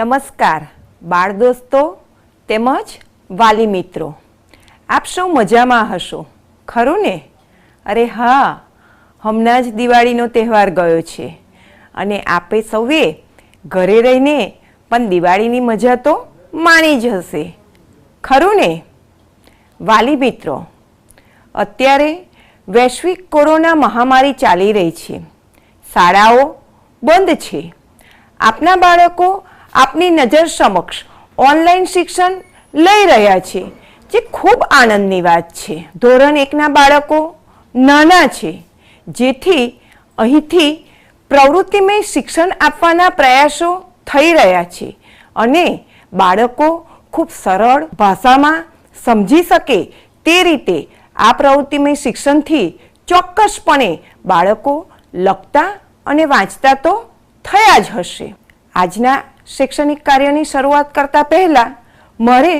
નમસ્કાર, બાળ દોસ્તો, તેમજ વાલી મિત્રો. આપ સૌ મજામાં હશો, ખરું ને? અરે હા, હમણાં જ દિવાળીનો તહેવાર ગયો છે. અને આપે સૌએ ઘરે રહીને પણ દિવાળીની મજા તો માણી જ હશે. ખરું ને? વાલી મિત્રો, અત્યારે વૈશ્વિક કોરોના મહામારી ચાલી રહી છે. શાળાઓ બંધ છે. આપના બાળકો આપની નજર સમક્ષ ઓનલાઈન શિક્ષણ લઈ રહ્યા છે, જે ખૂબ આનંદની વાત છે. ધોરણ એકના બાળકો નાના છે, જેથી અહીંથી પ્રવૃત્તિમય શિક્ષણ આપવાના પ્રયાસો થઈ રહ્યા છે અને બાળકો ખૂબ સરળ ભાષામાં સમજી શકે તે રીતે આ પ્રવૃત્તિમય શિક્ષણથી ચોક્કસપણે બાળકો લખતા અને વાંચતા તો થયા જ હશે. આજના શૈક્ષણિક કાર્યની શરૂઆત કરતા પહેલાં મારે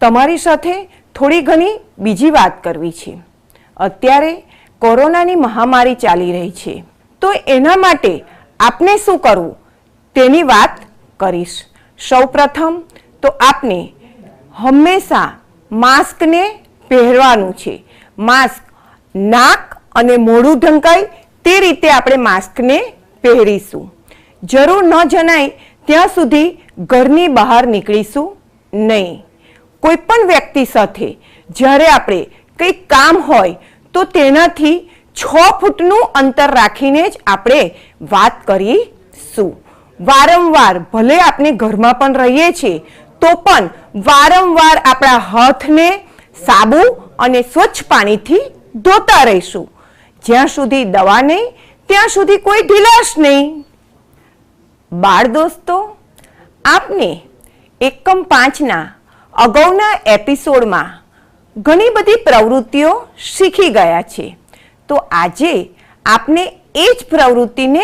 તમારી સાથે થોડી ઘણી બીજી વાત કરવી છે. અત્યારે કોરોનાની મહામારી ચાલી રહી છે. તો એના માટે આપને શું કરવું? તેની વાત કરીશ. સૌપ્રથમ તો આપને હંમેશા માસ્કને પહેરવાનું છે. માસ્ક નાક અને મોઢું ઢંકાય તે રીતે આપણે માસ્કને પહેરીશું. જરૂર ન જણાય ત્યાં સુધી ઘરની બહાર નીકળીશું નહીં. કોઈ પણ વ્યક્તિ સાથે જ્યારે આપણે કંઈક કામ હોય, તો તેનાથી છ ફૂટનું અંતર રાખીને જ આપણે વાત કરીશું. વારંવાર ભલે આપણે ઘરમાં પણ રહીએ છીએ, તો પણ વારંવાર આપણા હાથને સાબુ અને સ્વચ્છ પાણીથી ધોતા રહીશું. જ્યાં સુધી દવા નહીં, ત્યાં સુધી કોઈ ઢીલાશ નહીં. બાળ દોસ્તો આપને એકમ પાંચના અગાઉના એપિસોડમાં ઘણી બધી પ્રવૃત્તિઓ શીખી ગયા છે. તો આજે આપને એ જ પ્રવૃત્તિને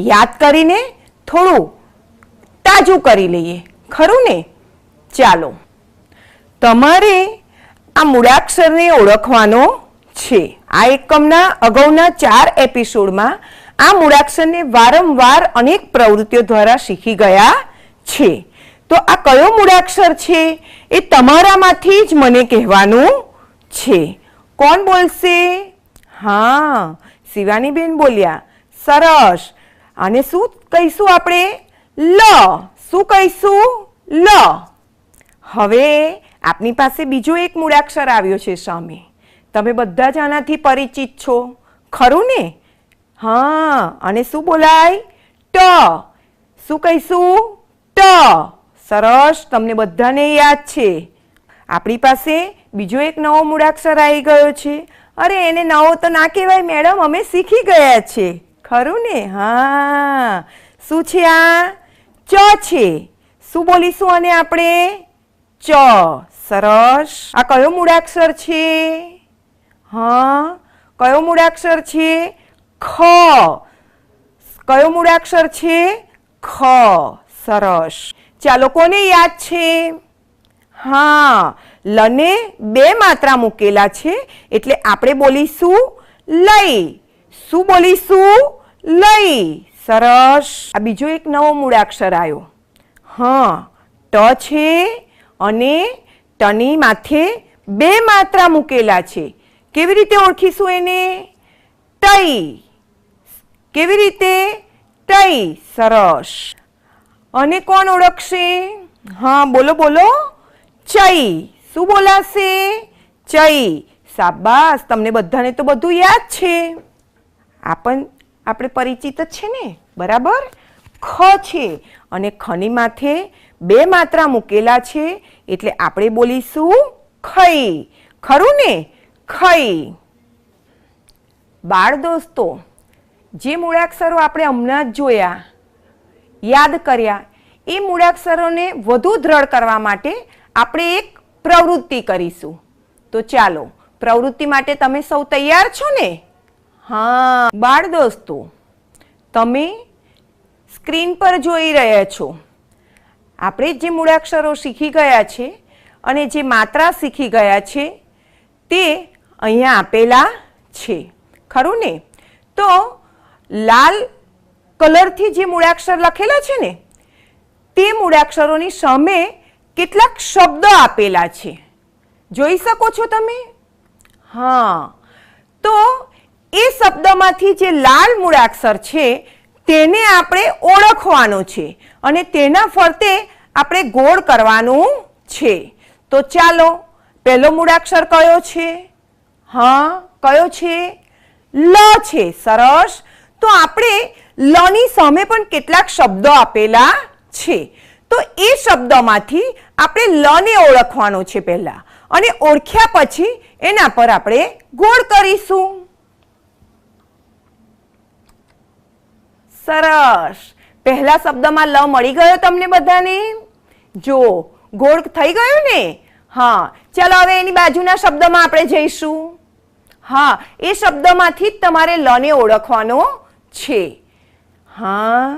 યાદ કરીને થોડું તાજું કરી લઈએ. ખરું ને? ચાલો. તમારે આ મૂળાક્ષરને ઓળખવાનો છે. આ એકમના અગાઉના ચાર એપિસોડમાં આ મૂળાક્ષરને વારંવાર અનેક પ્રવૃત્તિઓ દ્વારા શીખી ગયા છે. તો આ કયો મૂળાક્ષર છે? એ તમારામાંથી જ મને કહેવાનું છે. કોણ બોલશે? હા, શિવાનીબેન બોલ્યા. સરસ. અને શું કહીશું આપણે? લ. શું કહીશું? લ. હવે આપની પાસે બીજો એક મૂળાક્ષર આવ્યો છે સામે. તમે બધા જ આનાથી પરિચિત છો. ખરું ને? હા, અને શું બોલાય? ટ. શું કહીશું? ટ. સરસ, તમને બધાને યાદ છે. આપણી પાસે બીજો એક નવો મૂળાક્ષર આવી ગયો છે. અરે, એને નવો તો ના કહેવાય, મેડમ, અમે શીખી ગયા છે. ખરું ને? હા. શું છે આ? ચ છે. શું બોલીશું અને આપણે? ચ. સરસ. આ કયો મૂળાક્ષર છે? હા, કયો મૂળાક્ષર છે? ખ કયો મૂળાક્ષર છે? ખ. સરસ. ચાલો કોને યાદ છે? હા. લને બે માત્રા મૂકેલા છે, એટલે આપણે બોલીશું લઈ. શું બોલીશું? લઈ. સરસ. આ બીજો એક નવો મૂળાક્ષર આવ્યો. હા. ટ છે અને ટની માથે બે માત્રા મૂકેલા છે. કેવી રીતે ઓળખીશું એને? ટઈ કેવી રીતે? ટઈ સરસ. અને કોણ ઓળખશે? હા, બોલો બોલો. ચઈ. શું બોલાશે? ચઈ. સાબાસ તમને બધાને તો બધું યાદ છે. આપણ આપણે પરિચિત જ છે ને? બરાબર? ખ છે. અને ખની માથે બે માત્રા મૂકેલા છે. એટલે આપણે બોલીશું ખઈ. ખરું ને? ખઈ. બાળ દોસ્તો જે મૂળાક્ષરો આપણે હમણાં જ જોયા, યાદ કર્યા, એ મૂળાક્ષરોને વધુ દ્રઢ કરવા માટે આપણે એક પ્રવૃત્તિ કરીશું. તો ચાલો, પ્રવૃત્તિ માટે તમે સૌ તૈયાર છો ને? હા. બાળ દોસ્તો, તમે સ્ક્રીન પર જોઈ રહ્યા છો. આપણે જે મૂળાક્ષરો શીખી ગયા છે અને જે માત્રા શીખી ગયા છે, તે અહીંયા આપેલા છે. ખરું ને? તો લાલ કલરથી જે મૂળાક્ષર લખેલા છે ને, તે મૂળાક્ષરોની સામે કેટલાક શબ્દો આપેલા છે. જોઈ શકો છો તમે? હા. તો એ શબ્દમાંથી જે લાલ મૂળાક્ષર છે, તેને આપણે ઓળખવાનો છે અને તેના ફરતે આપણે ગોળ કરવાનું છે. તો ચાલો, પહેલો મૂળાક્ષર કયો છે? હા, કયો છે? લ છે. સરસ. તો આપણે લની સામે પણ કેટલાક શબ્દો આપેલા છે. તો એ શબ્દોમાંથી આપણે લને ઓળખવાનો છે પહેલા. અને ઓળખ્યા પછી એના પર આપણે ગોળ કરીશું. સરસ. પહેલા શબ્દમાં લ મળી ગયો તમને બધાને? જો, ગોળ થઈ ગયું ને? હા. ચાલો હવે એની બાજુના શબ્દમાં આપણે જઈશું. હા, એ શબ્દમાંથી જ તમારે લને ઓળખવાનો છે. હા?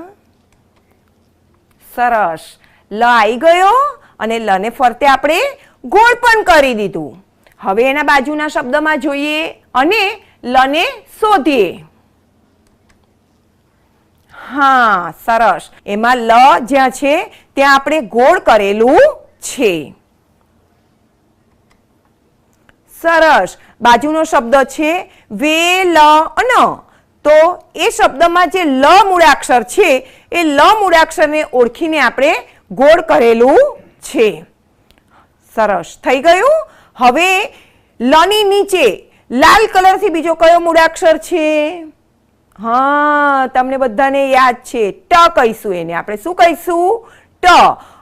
સરસ. લ આવી ગયો અને લને ફરતે આપણે ગોળ પણ કરી દીધું. હવે એના બાજુના શબ્દમાં જોઈએ અને લને શોધીએ. હા, સરસ. એમાં લ જ્યાં છે, ત્યાં આપણે ગોળ કરેલું છે. સરસ. બાજુનો શબ્દ છે વે લ અન તો એ શબ્દમાં જે લ મૂળાક્ષર છે, એ લ મૂળાક્ષરને ઓળખીને આપણે ગોળ કરેલું છે. સરસ. થઈ ગયું? હવે લની નીચે લાલ કલરથી બીજો કયો મૂળાક્ષર છે? હા, તમને બધાને યાદ છે. ટ કહીશું એને આપણે. શું કહીશું? ટ.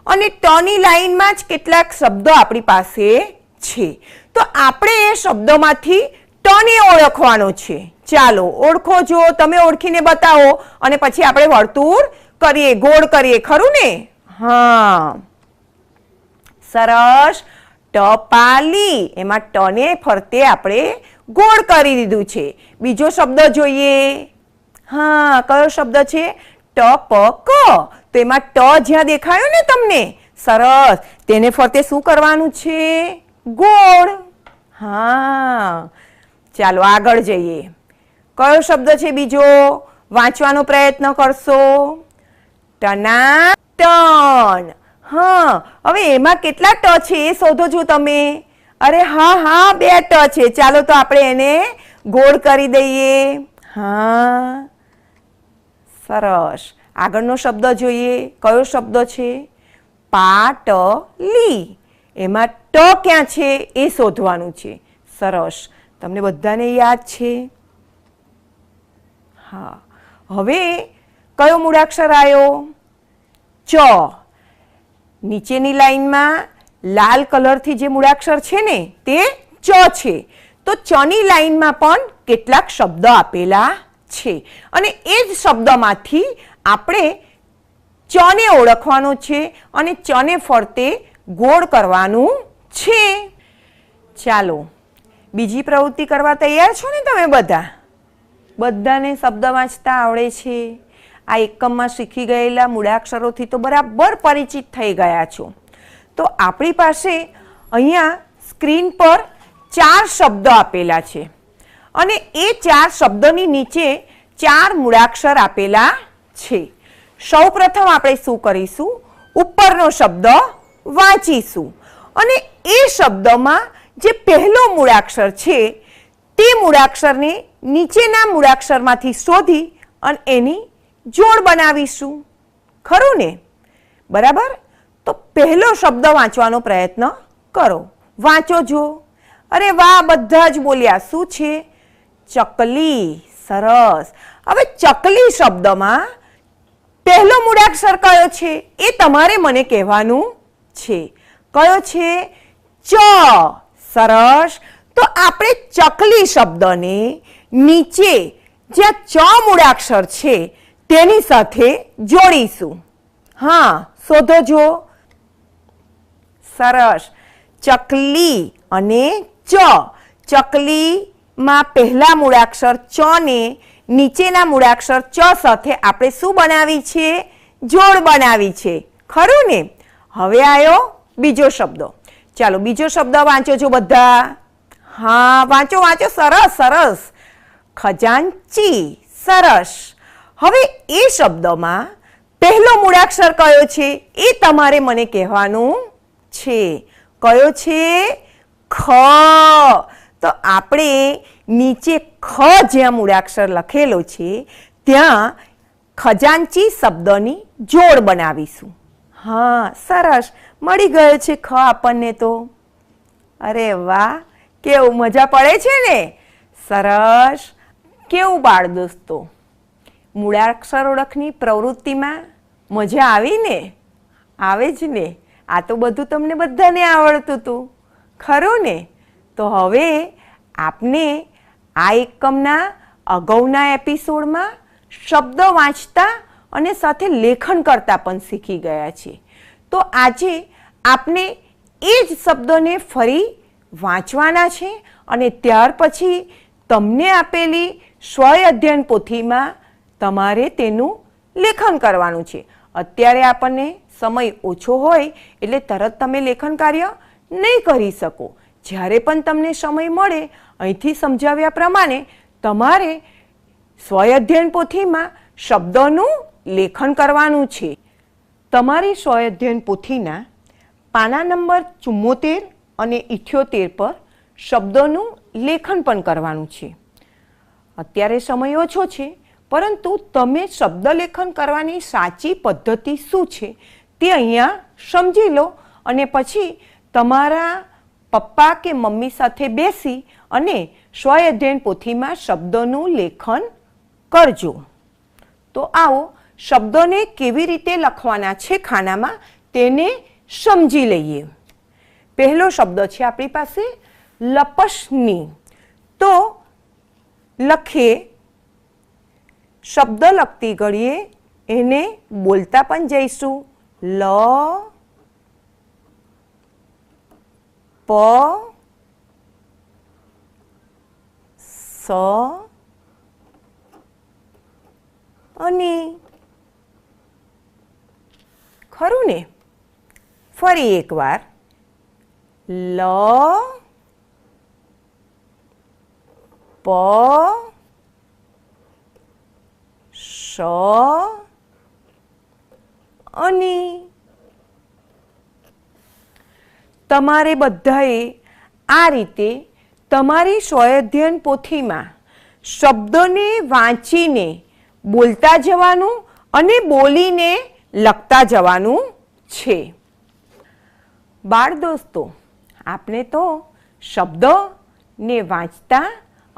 અને ટની લાઈનમાં જ કેટલાક શબ્દો આપણી પાસે છે. તો આપણે એ શબ્દોમાંથી ટને ઓળખવાનો છે. ચાલો, ઓળખો જો તમે ઓળખીને બતાવો અને પછી આપણે વર્તુળ કરીએ, ગોળ કરીએ, ખરું ને? હા. સરસ. ટપાલી. એમાં ટને ફરતે આપણે ગોળ કરી દીધું છે. બીજો શબ્દ જોઈએ. હા, કયો શબ્દ છે? ટપક. તો એમાં ટ જ્યાં દેખાયો ને તમને? સરસ. તેને ફરતે શું કરવાનું છે? ગોળ. હા. ચાલો, આગળ જઈએ. કયો શબ્દ છે બીજો? વાંચવાનો પ્રયત્ન કરશો. ટના ટન હા, હવે એમાં કેટલા ટ છે એ શોધો છો તમે. અરે હા હા, બે ટ છે. ચાલો તો આપણે એને ગોળ કરી દઈએ. હા. સરસ. આગળનો શબ્દ જોઈએ. કયો શબ્દ છે? પાટલી. એમાં ટ ક્યાં છે એ શોધવાનું છે. સરસ. તમને બધાને યાદ છે? હા. હવે કયો મૂળાક્ષર આવ્યો ચ. નીચેની લાઈનમાં લાલ કલરથી જે મૂળાક્ષર છે ને, તે ચ છે. તો ચની લાઈનમાં પણ કેટલાક શબ્દ આપેલા છે. અને એ જ શબ્દમાંથી આપણે ચને ઓળખવાનો છે અને ચને ફરતે ગોળ કરવાનું છે. ચાલો, બીજી પ્રવૃત્તિ કરવા તૈયાર છો ને તમે બધા? બધાને શબ્દ વાંચતા આવડે છે. આ એકમમાં શીખી ગયેલા મૂળાક્ષરોથી તો બરાબર પરિચિત થઈ ગયા છો. તો આપણી પાસે અહીંયા સ્ક્રીન પર ચાર શબ્દો આપેલા છે. અને એ ચાર શબ્દોની નીચે ચાર મૂળાક્ષર આપેલા છે. સૌપ્રથમ આપણે શું કરીશું? ઉપરનો શબ્દ વાંચીશું. અને એ શબ્દમાં જે પહેલો મૂળાક્ષર છે, તે મૂળાક્ષરને નીચેના મૂળાક્ષરમાંથી શોધી અને એની જોડ બનાવીશું. ખરું ને? બરાબર? તો પહેલો શબ્દ વાંચવાનો પ્રયત્ન કરો. વાંચો જો અરે વાહ, બધા જ બોલ્યા. શું છે? ચકલી. સરસ. હવે ચકલી શબ્દમાં પહેલો મૂળાક્ષર કયો છે? એ તમારે મને કહેવાનું છે. કયો છે? ચ. સરસ. તો આપણે ચકલી શબ્દને નીચે જ્યાં ચ મૂળાક્ષર છે, તેની સાથે જોડીશું. હા, શોધો જો સરસ. ચકલી અને ચ. ચકલીમાં પહેલા મૂળાક્ષર ચ ને નીચેના મૂળાક્ષર ચ સાથે આપણે શું બનાવી છે? જોડ બનાવી છે. ખરું ને? હવે આવ્યો બીજો શબ્દ. ચાલો બીજો શબ્દ વાંચો છો બધા. હા, વાંચો વાંચો. સરસ સરસ. ખજાનચી, સરસ. હવે એ શબ્દમાં પહેલો મૂળાક્ષર કયો છે? એ તમારે મને કહેવાનું છે. કયો છે? ખ. તો આપણે નીચે ખ જ્યાં મૂળાક્ષર લખેલો છે, ત્યાં ખજાનચી શબ્દની જોડ બનાવીશું. હા, સરસ. મળી ગયો છે ખ આપણને તો. અરે વાહ, કેવું મજા પડે છે ને? સરસ. કેવું બાળ દોસ્તો? મૂળાક્ષર ઓળખની પ્રવૃત્તિમાં મજા આવી ને? આવે જ ને? આ તો બધું તમને બધાને આવડતું હતું ખરું ને? તો હવે આપને આ એકમના અગાઉના એપિસોડમાં શબ્દ વાંચતા અને સાથે લેખન કરતા પણ શીખી ગયા છે તો આજે આપને એ જ શબ્દોને ફરી વાંચવાના છે અને ત્યાર પછી તમને આપેલી સ્વ અધ્યયન પોથીમાં તમારે તેનું લેખન કરવાનું છે. અત્યારે આપણને સમય ઓછો હોય એટલે તરત તમે લેખન કાર્ય નહીં કરી શકો. જ્યારે પણ તમને સમય મળે, અહીંથી સમજાવ્યા પ્રમાણે તમારે સ્વયઅધ્યયન પોથીમાં શબ્દોનું લેખન કરવાનું છે. તમારી સ્વયઅધ્યયન પોથીના પાના નંબર ચુમ્મોતેર અને ઇઠ્યોતેર પર શબ્દોનું લેખન પણ કરવાનું છે. અત્યારે સમય ઓછો છે, પરંતુ તમે શબ્દલેખન કરવાની સાચી પદ્ધતિ શું છે તે અહીંયા સમજી લો અને પછી તમારા પપ્પા કે મમ્મી સાથે બેસી અને સ્વ અધ્યયન પોથીમાં શબ્દોનું લેખન કરજો. તો આવો, શબ્દોને કેવી રીતે લખવાના છે ખાનામાં તેને સમજી લઈએ. પહેલો શબ્દ છે આપણી પાસે લપસની તો લખીએ શબ્દ લખતી ઘડીએ એને બોલતા પણ જઈશું. લ, પ, સ, અને ખરું ને? ફરી એકવાર. લ પ શ અને તમારે બધાએ આ રીતે તમારી સ્વયધ્યન પોથીમાં શબ્દોને વાંચીને બોલતા જવાનું અને બોલીને લખતા જવાનું છે. બાળ દોસ્તો, આપણે તો શબ્દોને વાંચતા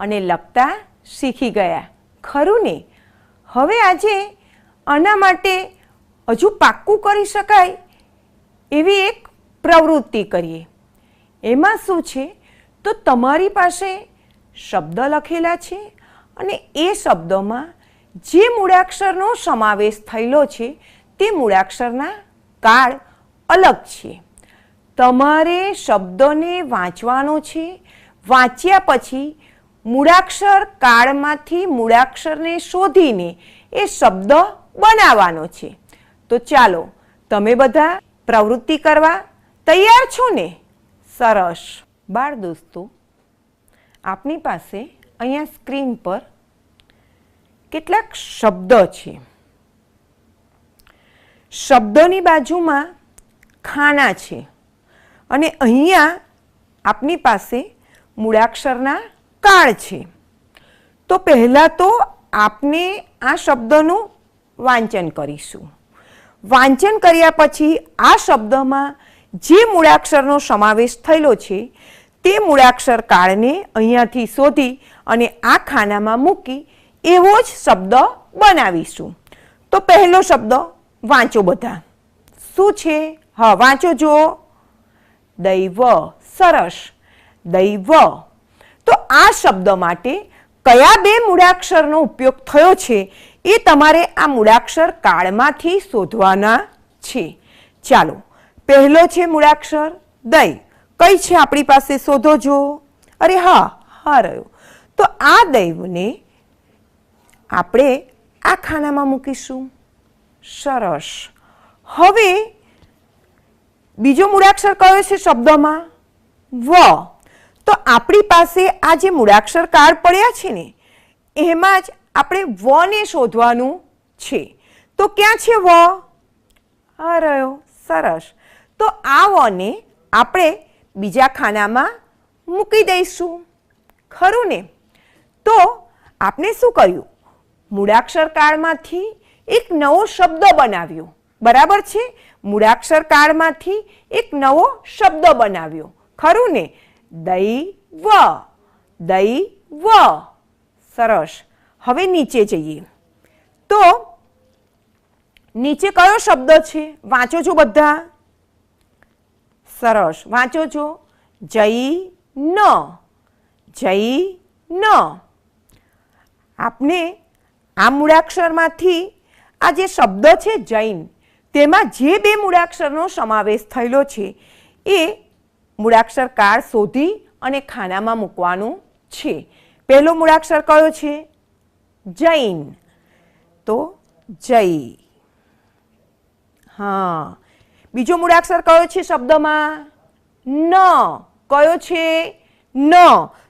અને લખતા શીખી ગયા. ખરું ને? હવે આજે આના માટે હજુ પાક્કું કરી શકાય એવી એક પ્રવૃત્તિ કરીએ. એમાં શું છે? તો તમારી પાસે શબ્દ લખેલા છે અને એ શબ્દોમાં જે મૂળાક્ષરનો સમાવેશ થયેલો છે તે મૂળાક્ષરના કાળ અલગ છે. તમારે શબ્દોને વાંચવાનો છે. વાંચ્યા પછી મૂળાક્ષર કાળમાંથી મૂળાક્ષરને શોધીને એ શબ્દ બનાવવાનો છે. તો ચાલો, તમે બધા પ્રવૃત્તિ કરવા તૈયાર છો ને? સરસ. બાળ દોસ્તો, આપની પાસે અહીંયા સ્ક્રીન પર કેટલાક શબ્દ છે. શબ્દોની બાજુમાં ખાના છે. અને અહીંયા આપની પાસે મૂળાક્ષરના કાળ છે. તો પહેલાં તો આપને આ શબ્દનું વાંચન કરીશું. વાંચન કર્યા પછી આ શબ્દમાં જે મૂળાક્ષરનો સમાવેશ થયેલો છે, તે મૂળાક્ષર કાળને અહીંયાથી શોધી અને આ ખાનામાં મૂકી એવો જ શબ્દ બનાવીશું. તો પહેલો શબ્દ, વાંચો બધા. શું છે? હા, વાંચો જુઓ. દૈવ સરસ. દૈવ તો આ શબ્દ માટે કયા બે મૂળાક્ષરનો ઉપયોગ થયો છે એ તમારે આ મૂળાક્ષર કાળમાંથી શોધવાના છે. ચાલો, પહેલો છે મૂળાક્ષર દય કઈ છે આપણી પાસે? શોધો જો. અરે હા હા રહ્યો. તો આ દૈવને આપણે આ ખાનામાં મૂકીશું. સરસ. હવે બીજો મૂળાક્ષર કયો છે શબ્દમાં? વ. તો આપણી પાસે આ જે મૂળાક્ષર કાર્ડ પડ્યા છે ને, એમાં જ આપણે વને શોધવાનું છે. તો ક્યાં છે વ? આ રહ્યો, સરસ. તો આ વને આપણે બીજા ખાનામાં મૂકી દઈશું. ખરું ને? તો આપણે શું કર્યું? મૂળાક્ષર કાળમાંથી એક નવો શબ્દ બનાવ્યો. બરાબર છે? મૂળાક્ષર કાળમાંથી એક નવો શબ્દ બનાવ્યો. ખરું ને? દૈવ દૈવ સરસ. હવે નીચે જઈએ. તો નીચે કયો શબ્દ છે? વાંચો છો બધા? સરસ. વાંચો છો. જય ન. જય ન. આપને આ મૂળાક્ષરમાંથી આ જે શબ્દ છે જૈન, તેમાં જે બે મૂળાક્ષરનો સમાવેશ થયેલો છે, એ મૂળાક્ષર કાળ શોધી અને ખાનામાં મૂકવાનું છે. પહેલો મૂળાક્ષર કયો છે? જૈન. તો જય હા. બીજો મૂળાક્ષર કયો છે શબ્દમાં? ન. કયો છે? ન.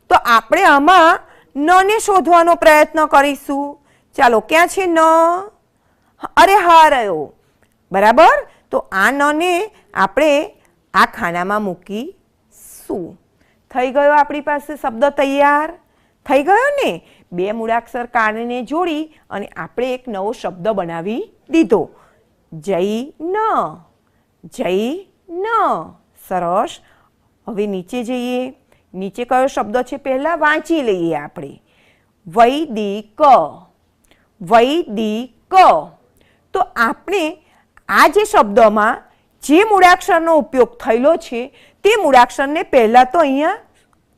તો આપણે આમાં નને શોધવાનો પ્રયત્ન કરીશું. ચાલો, ક્યાં છે ન? અરે હા, રહ્યો. બરાબર? તો આ નને આપણે આ ખાનામાં મૂકીશું થઈ ગયો આપણી પાસે શબ્દ તૈયાર? થઈ ગયો ને? બે મૂળાક્ષર કારણે જોડી અને આપણે એક નવો શબ્દ બનાવી દીધો. જય ન. જય ન. સરસ. હવે નીચે જઈએ. નીચે કયો શબ્દ છે પહેલાં? વાંચી લઈએ આપણે. વૈદિક. વૈદિક. તો આપણે આ જે શબ્દમાં જે મૂળાક્ષરનો ઉપયોગ થયેલો છે તે મૂળાક્ષરને પહેલાં તો અહીંયા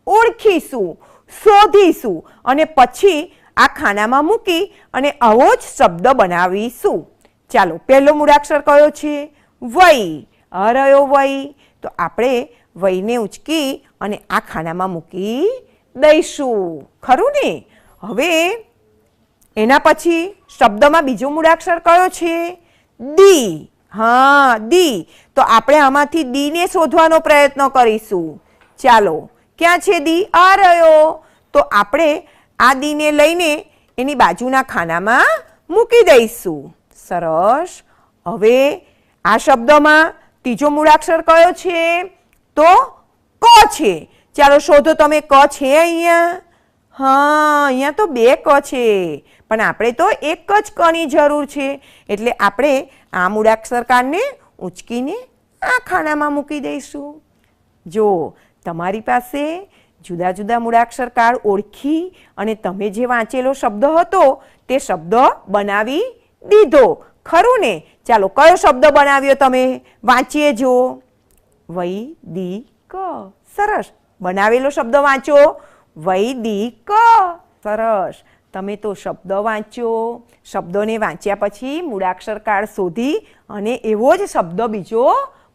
ઓળખીશું, શોધીશું અને પછી આ ખાનામાં મૂકી અને આવો જ શબ્દ બનાવીશું. ચાલો, પહેલો મૂળાક્ષર કયો છે? વય આ રહ્યો વય તો આપણે વયને ઉચકી અને આ ખાનામાં મૂકી દઈશું. ખરું ને? હવે એના પછી શબ્દમાં બીજો મૂળાક્ષર કયો છે? દી હા દી તો આપણે આમાંથી દીને શોધવાનો પ્રયત્ન કરીશું. ચાલો, ક્યાં છે દી આ રહ્યો. તો આપણે આ દીને લઈને એની બાજુના ખાનામાં મૂકી દઈશું. સરસ. હવે આ શબ્દમાં ત્રીજો મૂળાક્ષર કયો છે? તો ક છે. ચાલો, શોધો તમે ક છે અહીંયા? હા, અહીંયા તો બે ક છે. પણ આપણે તો એક જ કની જરૂર છે. એટલે આપણે આ મૂળાક્ષરકારને ઉંચકીને આ ખાનામાં મૂકી દઈશું. જો તમારી પાસે જુદા જુદા મૂળાક્ષર કાળ ઓળખી અને તમે જે વાંચેલો શબ્દ હતો તે શબ્દ બનાવી દીધો. ખરું ને? ચાલો, કયો શબ્દ બનાવ્યો તમે? વાંચીએ જો. વૈદિક. સરસ. બનાવેલો શબ્દ વાંચો. વૈદિક. સરસ. તમે તો શબ્દ વાંચો શબ્દોને વાંચ્યા પછી મૂળાક્ષર કાળ શોધી અને એવો જ શબ્દ બીજો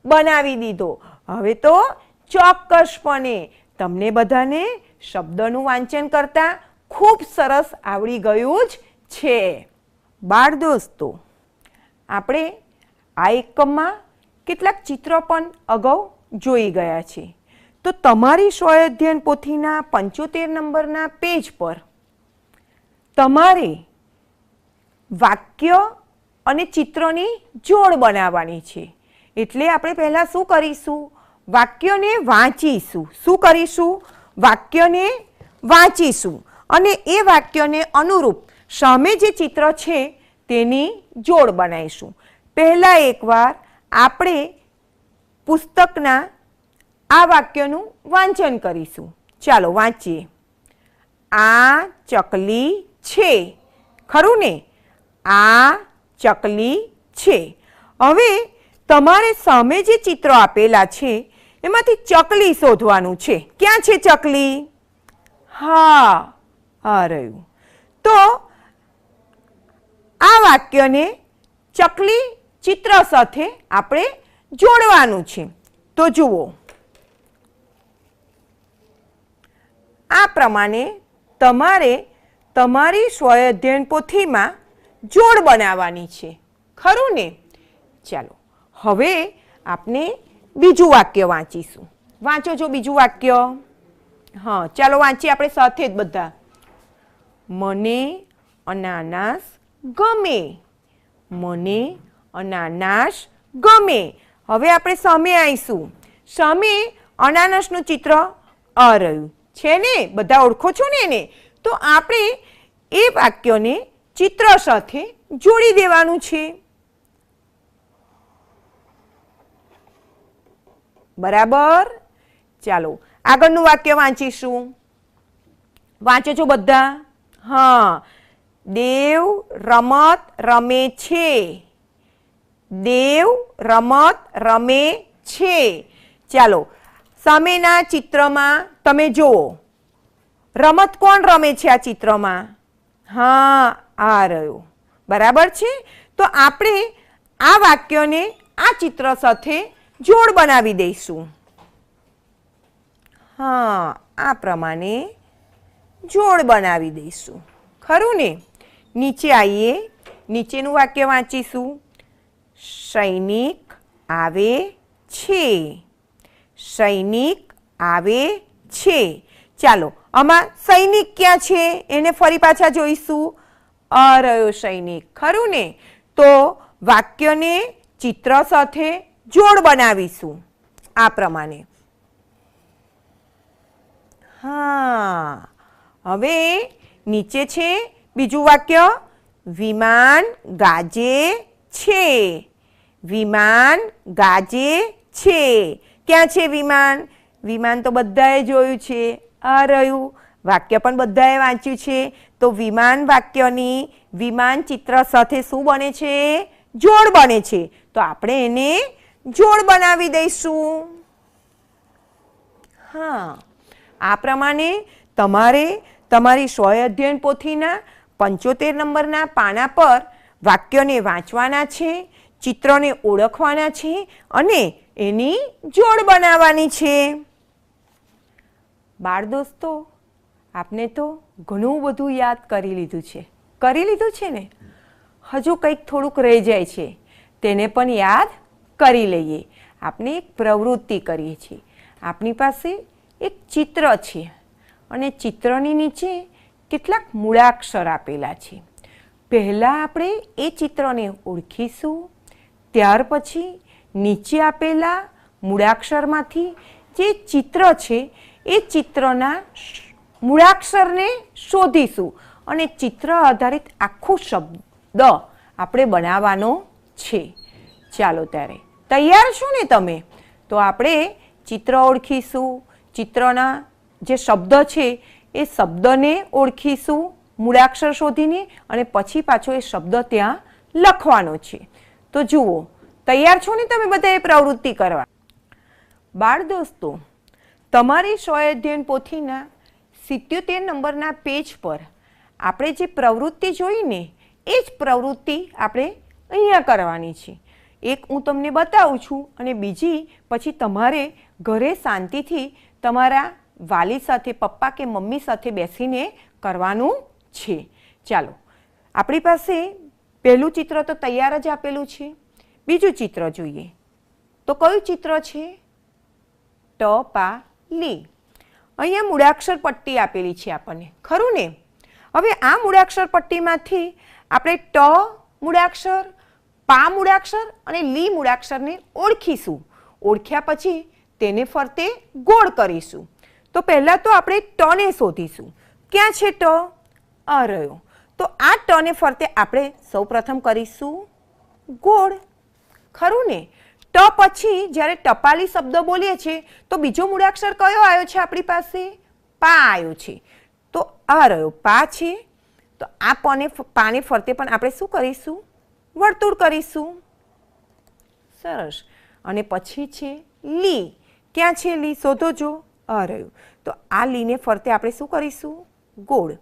બનાવી દીધો. હવે તો ચોક્કસપણે તમને બધાને શબ્દનું વાંચન કરતા ખૂબ સરસ આવડી ગયું જ છે. બાળ દોસ્તો, આપણે આ એકમમાં કેટલાક ચિત્રો પણ અગાઉ જોઈ ગયા છે. તો તમારી સ્વઅધ્યયન પોથીના પંચોતેર નંબરના પેજ પર તમારે વાક્ય અને ચિત્રોની જોડ બનાવવાની છે. એટલે આપણે પહેલાં શું કરીશું? વાક્યને વાંચીશું. શું કરીશું? વાક્યને વાંચીશું. અને એ વાક્યને અનુરૂપ સામે જે ચિત્ર છે તેની જોડ બનાવીશું. પહેલાં એકવાર આપણે પુસ્તકના આ વાક્યનું વાંચન કરીશું. ચાલો વાંચીએ. આ ચકલી છે. ખરું ને? આ ચકલી છે. હવે તમારે સામે જે ચિત્રો આપેલા છે, એમાંથી ચકલી શોધવાનું છે. ક્યાં છે ચકલી? હા, આ રહ્યું. તો આ વાક્યને ચકલી ચિત્ર સાથે આપણે જોડવાનું છે. તો જુઓ. આ પ્રમાણે તમારે તમારી સ્વઅધ્યયન પોથીમાં જોડ બનાવવાની છે. ખરું ને? ચાલો, હવે આપણે બીજું વાક્ય વાંચીશું. વાંચો છો બીજું વાક્ય. હા, ચાલો વાંચીએ આપણે સાથે જ બધા. મને અનાનાસ ગમે. મને અનાનાસ ગમે. હવે આપણે સામે આવીશું. સામે અનાનસનું ચિત્ર આ રહ્યું. છે ને? બધા ઓળખો છો ને એને? તો આપણે એ વાક્યોને ચિત્ર સાથે જોડી દેવાનું છે. બરાબર? ચાલો, આગળનું વાક્ય વાંચીશું. વાંચો છો બધા? હા. દેવ રમત રમે છે. દેવ રમત રમે છે. ચાલો, સામેના ચિત્રમાં તમે જુઓ. રમત કોણ રમે છે આ ચિત્રમાં? હા, આ રહ્યો. બરાબર છે? તો આપણે આ વાક્યને આ ચિત્ર સાથે જોડ બનાવી દઈશું. હા, આ પ્રમાણે જોડ બનાવી દઈશું. ખરું ને? નીચે આવીએ. નીચેનું વાક્ય વાંચીશું. સૈનિક આવે છે. સૈનિક આવે છે. ચાલો આમાં સૈનિક ક્યાં છે? એને ફરી પાછા જોઈશું. અ રહ્યો સૈનિક. ખરું ને? તો વાક્યને ચિત્ર સાથે જોડ બનાવીશું. આ પ્રમાણે. હા. હવે નીચે છે બીજું વાક્ય. વિમાન ગાજે છે. વિમાન ગાજે છે. ક્યાં છે વિમાન? વિમાન તો બધાએ જોયું છે. આ રહ્યું. વાક્ય પણ બધાએ વાંચ્યું છે. તો વિમાન વાક્યની વિમાન ચિત્ર સાથે શું બને છે? જોડ બને છે. તો આપણે એને જોડ બનાવી દઈશું. હા. આ પ્રમાણે તમારે તમારી સ્વય અધ્યયન પોથીના પંચોતેર નંબરના પાના પર વાક્યોને વાંચવાના છે, ચિત્રોને ઓળખવાના છે અને એની જોડ બનાવવાની છે. બાળ દોસ્તો, આપને તો ઘણું બધું યાદ કરી લીધું છે. કરી લીધું છે ને? હજુ કંઈક થોડુંક રહી જાય છે. તેને પણ યાદ કરી લઈએ. આપણે એક પ્રવૃત્તિ કરીએ છીએ. આપણી પાસે એક ચિત્ર છે અને ચિત્રની નીચે કેટલાક મૂળાક્ષર આપેલા છે. પહેલાં આપણે એ ચિત્રને ઓળખીશું, ત્યાર પછી નીચે આપેલા મૂળાક્ષરમાંથી જે ચિત્ર છે એ ચિત્રના મૂળાક્ષરને શોધીશું. અને ચિત્ર આધારિત આખું શબ્દ આપણે બનાવવાનો છે. ચાલો ત્યારે. તૈયાર છો ને તમે? તો આપણે ચિત્ર ઓળખીશું. ચિત્રના જે શબ્દ છે, એ શબ્દને ઓળખીશું મૂળાક્ષર શોધીને અને પછી પાછો એ શબ્દ ત્યાં લખવાનો છે. તો જુઓ, તૈયાર છો ને તમે બધા એ પ્રવૃત્તિ કરવા? બાળ દોસ્તો તમારી સ્વઅધ્યયન પોથીના સિત્યોતેર નંબરના પેજ પર આપણે જે પ્રવૃત્તિ જોઈને એ જ પ્રવૃત્તિ આપણે અહીંયા કરવાની છે. એક હું તમને બતાવું છું અને બીજી પછી તમારે ઘરે શાંતિથી તમારા વાલી સાથે, પપ્પા કે મમ્મી સાથે બેસીને કરવાનું છે. ચાલો, આપણી પાસે પહેલું ચિત્ર તો તૈયાર જ આપેલું છે. બીજું ચિત્ર જોઈએ. તો કયું ચિત્ર છે? ટ, પા લી. અહીંયા મૂળાક્ષર પટ્ટી આપેલી છે આપણને. ખરું ને? હવે આ મૂળાક્ષર પટ્ટીમાંથી આપણે ટ મૂળાક્ષર, પા મૂળાક્ષર અને લી મૂળાક્ષરને ઓળખીશું. ઓળખ્યા પછી તેને ફરતે ગોળ કરીશું. તો પહેલાં તો આપણે ટને શોધીશું. ક્યાં છે ટ? આ રહ્યો. તો આ ટને ફરતે આપણે સૌપ્રથમ કરીશું ગોળ. ખરું ને? ટ પછી જ્યારે ટપાલી શબ્દ બોલીએ છીએ, તો બીજો મૂળાક્ષર કયો આવ્યો છે આપણી પાસે? પા આવ્યો છે. તો આ રહ્યો, પા છે. તો આ પને પાને ફરતે પણ આપણે શું કરીશું? વર્તુળ કરીશું. સરસ. અને પછી છે લી. ક્યાં છે લી? શોધો જો. આ રહ્યું. તો આ લીને ફરતે આપણે શું કરીશું? ગોળ.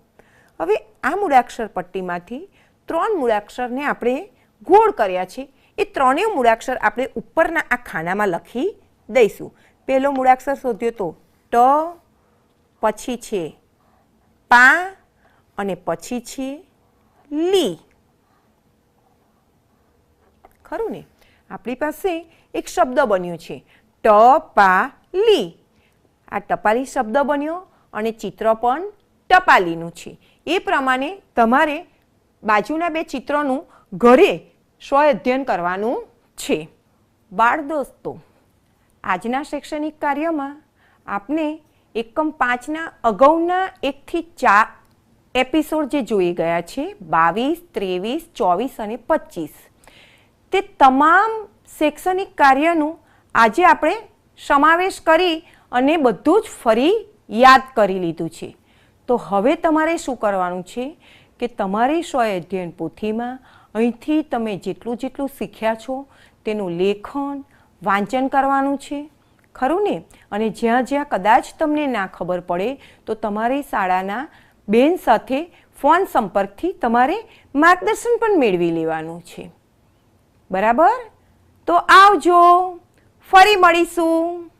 હવે આ મૂળાક્ષર પટ્ટીમાંથી ત્રણ મૂળાક્ષરને આપણે ગોળ કર્યા છે. એ ત્રણેય મૂળાક્ષર આપણે ઉપરના આ ખાનામાં લખી દઈશું. પહેલો મૂળાક્ષર શોધ્યો તો ટ, પછી છે પા અને પછી છે લી. ખરું ને? આપણી પાસે એક શબ્દ બન્યો છે. ટપાલી આ ટપાલી શબ્દ બન્યો અને ચિત્ર પણ ટપાલીનું છે. એ પ્રમાણે તમારે બાજુના બે ચિત્રોનું ઘરે સ્વ અધ્યયન કરવાનું છે. બાળ દોસ્તો, આજના શૈક્ષણિક કાર્યમાં આપને એકમ પાંચના અગાઉના એકથી ચાર એપિસોડ જે જોઈ ગયા છે, બાવીસ, ત્રેવીસ, ચોવીસ અને પચીસ. તે તમામ શૈક્ષણિક કાર્યનું આજે આપણે સમાવેશ કરી અને બધું જ ફરી યાદ કરી લીધું છે. તો હવે તમારે શું કરવાનું છે? કે તમારી સ્વ અધ્યયન પોથીમાં અહીંથી તમે જેટલું જેટલું શીખ્યા છો, તેનું લેખન, વાંચન કરવાનું છે. ખરું ને? અને જ્યાં જ્યાં કદાચ તમને ના ખબર પડે, તો તમારી શાળાના બેન સાથે ફોન સંપર્કથી તમારે માર્ગદર્શન પણ મેળવી લેવાનું છે. બરાબર? તો આવજો. ફરી મળીશું.